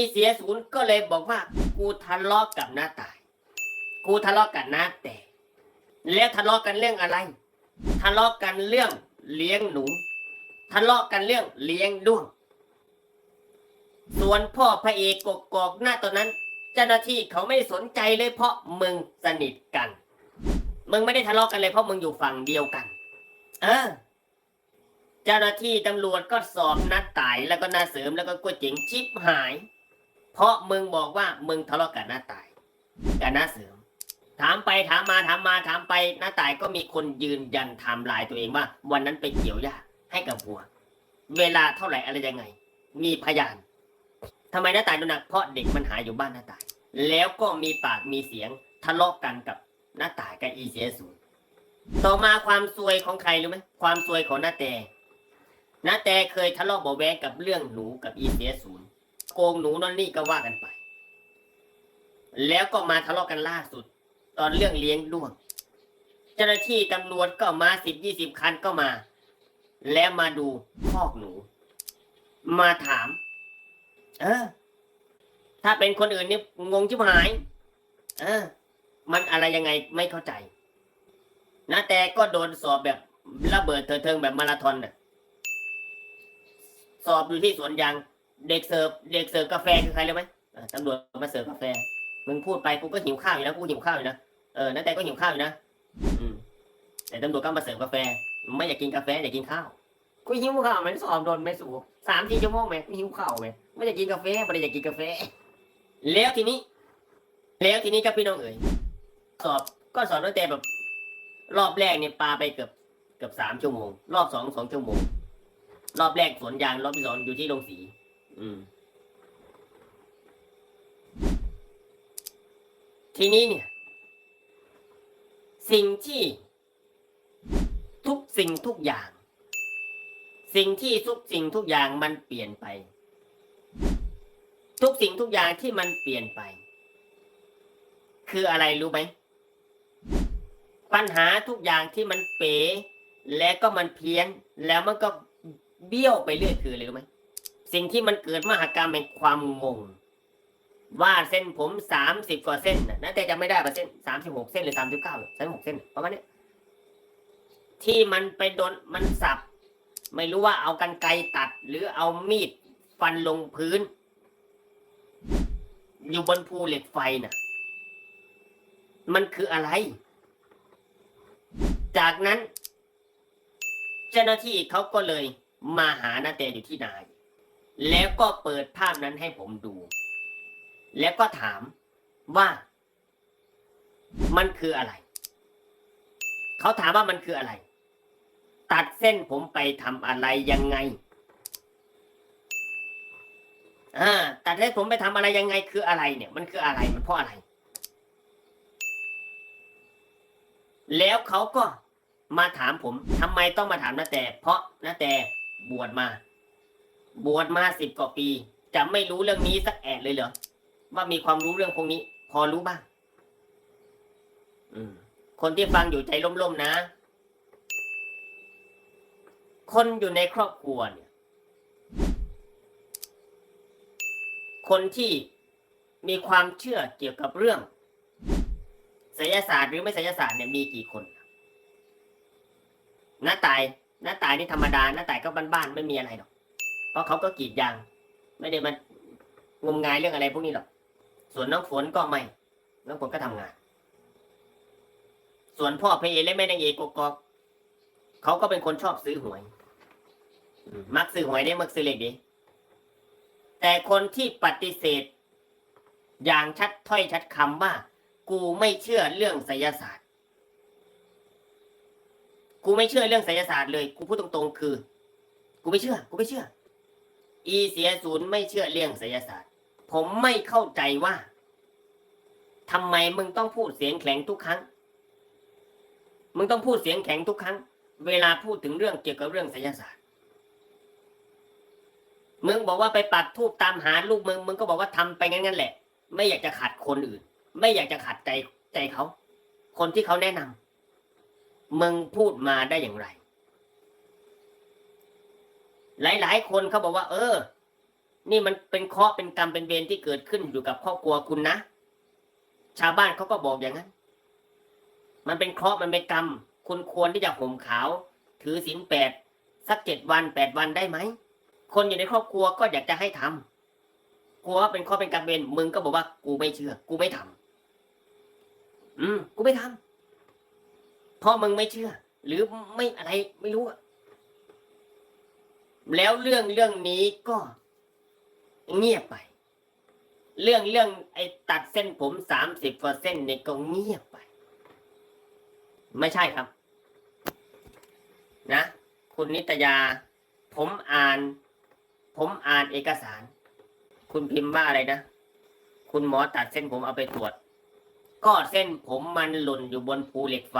อีเสียศูนย์ก็เลยบอกว่า กูทะเลาะกับน้าตาย กูทะเลาะกับน้าแต่ แล้วทะเลาะกันเรื่องอะไร ทะเลาะกันเรื่องเลี้ยงหนู ทะเลาะกันเรื่องเลี้ยงด้วง ส่วนพ่อพระเอกกกอกหน้าตอนนั้น เจ้าหน้าที่เขาไม่สนใจเลยเพราะมึงสนิทกัน มึงไม่ได้ทะเลาะกันเลยเพราะมึงอยู่ฝั่งเดียวกัน เออเจ้าหน้าที่ตำรวจก็สอบนัดตายแล้วก็นาเสริมแล้วก็กล้วยเจ๋งชิบหาย เพราะมึงบอกว่ามึงทะเลาะกับน้าตายกับน้าเสริมถามไปถามมาถามมาถามไปน้าตายก็มีคนยืนยันไทม์ไลน์ตัวเองว่า วันนั้นไปเกี่ยวหญ้าให้กับวัว เวลาเท่าไหร่อะไรยังไง มีพยานทำไมน้าตายโดนหนักเพราะเด็กมันหายอยู่บ้านน้าตาย แล้วก็มีปากมีเสียงทะเลาะกันกับน้าตายกับอีเสียศูนย์ต่อมาความซวยของใครรู้ไหมความซวยของน้าแต่น้าแต่เคยทะเลาะเบาแวงกับเรื่องหนูกับอีเสียศูนย์ โกงหนูนั่นนี่ก็ว่ากันไป แล้วก็มาทะเลาะกันล่าสุด ตอนเรื่องเลี้ยงด้วง เจ้าหน้าที่ตำรวจก็มาสิบยี่สิบคันก็มา แล้วมาดูคอกหนู มาถาม เออ ถ้าเป็นคนอื่นนี่งงชิบหาย เออ มันอะไรยังไงไม่เข้าใจ นะแต่ก็โดนสอบแบบระเบิดเถิดเทิงแบบมาราธอนน่ะ สอบอยู่ที่สวนยาง เด็กเสิร์ฟเด็กเสิร์ฟกาแฟคือใครรู้ไหมเออตำรวจมาเสิร์ฟกาแฟ มึงพูดไปกูก็หิวข้าวอยู่นะกูหิวข้าวอยู่นะเออนะแต่ก็หิวข้าวอยู่นะอืมแต่ตำรวจก็มาเสิร์ฟกาแฟไม่อยากกินกาแฟอยากกินข้าวกูหิวข้าวมันสอบโดนไม่สูสามสี่ชั่วโมงไหมกูหิวข้าวไหมไม่อยากกินกาแฟไม่ได้อยากกินกาแฟ แล้วทีนี้ แล้วทีนี้ก็พี่น้องเอ๋ยสอบก็สอบตั้งแต่แบบ รอบแรกเนี่ยปาไปเกือบเกือบสามชั่วโมง รอบสองสองชั่วโมง รอบแรกสวนยางรอบที่สองอยู่ที่โรงสี ทีนี้เนี่ย สิ่งที่ทุกสิ่งทุกอย่าง สิ่งที่ทุกสิ่งทุกอย่างมันเปลี่ยนไป ทุกสิ่งทุกอย่างที่มันเปลี่ยนไป คืออะไรรู้ไหมปัญหาทุกอย่างที่มันเป๋และก็มันเพี้ยน แล้วมันก็เบี้ยวไปเรื่อยคืออะไรรู้ไหม สิ่งที่มันเกิดมหากรรมแห่งความงง ว่าเส้นผมสามสิบกว่าเส้นนะนแต่จะไม่ได้ป่ะเส้นสามสิบหกเส้นหรือสามสิบเก้าสามสิบหกเส้นประมาณเนี้ยที่มันไปโดนมันสับ ไม่รู้ว่าเอากันไกรตัด หรือเอามีดฟันลงพื้น อยู่บนภูเหล็กไฟน่ะ มันคืออะไร จากนั้น เจ้าหน้าที่เขาก็เลยมาหานาเตอยู่ที่นาย แล้วก็เปิดภาพนั้นให้ผมดู แล้วก็ถามว่า มันคืออะไร เขาถามว่ามันคืออะไร ตัดเส้นผมไปทำอะไรยังไงอ่าตัดเส้นผมไปทำอะไรยังไง คืออะไร เนี่ย มันคืออะไรมันเพราะอะไร แล้วเขาก็มาถามผมทำไมต้องมาถามนาแต่ เพราะนาแต่บวชมา บวชมาสิบกว่าปี จะไม่รู้เรื่องนี้สักแอะเลยเหรอว่ามีความรู้เรื่องพวกนี้ พอรู้บ้างคนที่ฟังอยู่ใจล่มๆนะ คนอยู่ในครอบครัวเนี่ย คนที่มีความเชื่อเกี่ยวกับเรื่องไสยศาสตร์หรือไม่ไสยศาสตร์เนี่ยมีกี่คนน้าตายน้าตายนี่ธรรมดาน้าตายก็บ้านๆไม่มีอะไรหรอก เพราะเขาก็กรีดยาง ไม่ได้มางมงายเรื่องอะไรพวกนี้หรอก ส่วนน้องฝนก็ไม่ น้องฝนก็ทำงาน ส่วนพ่อพระเอและแม่นางเอกกอกเขาก็เป็นคนชอบซื้อหวยมมักซื้อหวยได้มักซื้อเลขดี แต่คนที่ปฏิเสธ อย่างชัดถ้อยชัดคำว่า กูไม่เชื่อเรื่องไสยศาสตร์ กูไม่เชื่อเรื่องไสยศาสตร์เลย กูพูดตรงๆ คือ กูไม่เชื่อ กูไม่เชื่อ อีเสียศูนย์ไม่เชื่อเรื่องไสยศาสตร์ ผมไม่เข้าใจว่าทำไมมึงต้องพูดเสียงแข็งทุกครั้ง มึงต้องพูดเสียงแข็งทุกครั้ง เวลาพูดถึงเรื่องเกี่ยวกับเรื่องไสยศาสตร์ มึงบอกว่าไปปักทูบตามหาลูกมึง มึงก็บอกว่าทำไปงั้นๆแหละ ไม่อยากจะขัดคนอื่น ไม่อยากจะขัดใจใจเขา คนที่เขาแนะนำมึงพูดมาได้อย่างไร หลาย ๆ คนเขาบอกว่า เออ นี่มันเป็นเคราะห์เป็นกรรมเป็นเวรที่เกิดขึ้นอยู่กับครอบครัวคุณนะ ชาวบ้านเขาก็บอกอย่างนั้น มันเป็นเคราะห์มันเป็นกรรม คุณควรที่จะห่มขาว ถือศีลแปดสักเจ็ดวันแปดวันได้ไหม คนอยู่ในครอบครัวก็อยากจะให้ทำกลัวว่าเป็นข้อเป็นกรรมเวรมึงก็บอกว่า กูไม่เชื่อ กูไม่ทำอืม กูไม่ทำเพราะมึงไม่เชื่อ หรือไม่อะไรไม่รู้อะ แล้วเรื่องเรื่องนี้ก็เงียบไป เรื่องเรื่องไอ้ตัดเส้นผมสามสิบกว่าเส้นเนี่ยก็เงียบไป ไม่ใช่ครับ นะ คุณนิตยา ผมอ่าน ผมอ่านเอกสาร คุณพิมพ์ว่าอะไรนะ คุณหมอตัดเส้นผมเอาไปตรวจ ก็เส้นผมมันหล่นอยู่บนภูเหล็กไฟ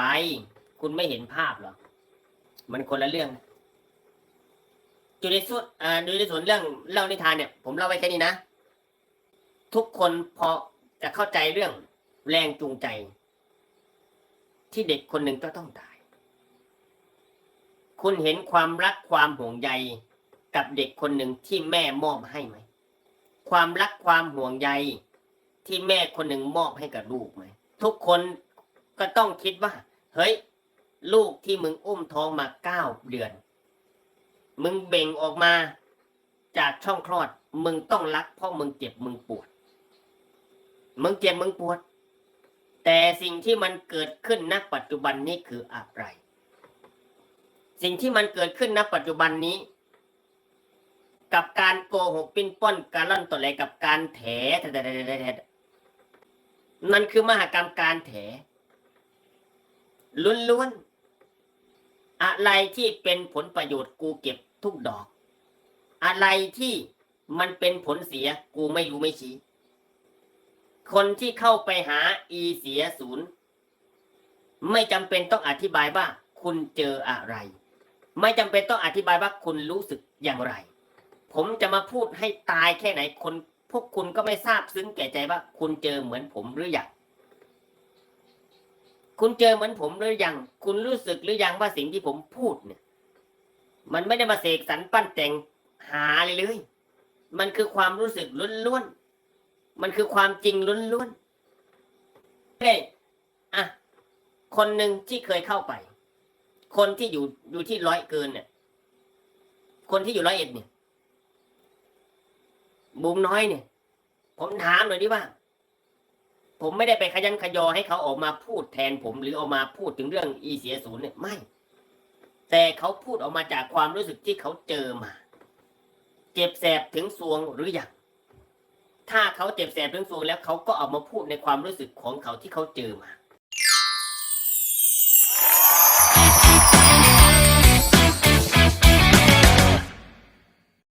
คุณไม่เห็นภาพหรอ มันคนละเรื่องนะ อยู่ในส่วนอ่าดูในส่วนเรื่องเล่านิทานเนี่ย ผมเล่าไว้แค่นี้นะ ทุกคนพอจะเข้าใจเรื่องแรงจูงใจ ที่เด็กคนหนึ่งก็ต้องตาย คุณเห็นความรักความห่วงใยกับเด็กคนหนึ่งที่แม่มอบให้ไหม ความรักความห่วงใยที่แม่คนหนึ่งมอบให้กับลูกไหม ทุกคนก็ต้องคิดว่า เฮ้ย ลูกที่มึงอุ้มท้องมาเก้าเดือน มึงเบ่งออกมาจากช่องคลอด มึงต้องรักเพราะมึงเจ็บมึงปวด มึงเจ็บมึงปวด แต่สิ่งที่มันเกิดขึ้นณปัจจุบันนี้คืออะไร สิ่งที่มันเกิดขึ้นณปัจจุบันนี้ กับการโกหกปิ้นป้อนการล่อนตัวแหลกับการแถแถแถแถแถแถมันคือมหากรรมการแถล้วนๆอะไรที่เป็นผลประโยชน์กูเก็บ ทุกดอก อะไรที่มันเป็นผลเสียกูไม่รู้ไม่ชี้ คนที่เข้าไปหา e เสียศูนย์ไม่จำเป็นต้องอธิบายว่าคุณเจออะไร ไม่จำเป็นต้องอธิบายว่าคุณรู้สึกอย่างไร ผมจะมาพูดให้ตายแค่ไหนคนพวกคุณก็ไม่ทราบซึ้งแก่ใจว่าคุณเจอเหมือนผมหรือยังคุณเจอเหมือนผมหรือยัง คุณรู้สึกหรือยังว่าสิ่งที่ผมพูดเนี่ย มันไม่ได้มาเสกสรรปั้นแต่งหาเลยเลย มันคือความรู้สึกล้วนๆ มันคือความจริงล้วนๆเฮ้ยอะ คนหนึ่งที่เคยเข้าไป คนที่อยู่อยู่ที่ร้อยเกินเนี่ย คนที่อยู่ร้อยเอ็ดเนี่ย บุมน้อยเนี่ย ผมถามหน่อยดิว่า ผมไม่ได้ไปขยันขยอให้เขาออกมาพูดแทนผม หรือออกมาพูดถึงเรื่องอีเสียศูนย์เนี่ยไม่ แต่เขาพูดออกมาจากความรู้สึกที่เขาเจอมา เจ็บแสบถึงสวงหรือยังถ้าเขาเจ็บแสบถึงสวงแล้วเขาก็ออกมาพูดในความรู้สึกของเขาที่เขาเจอมา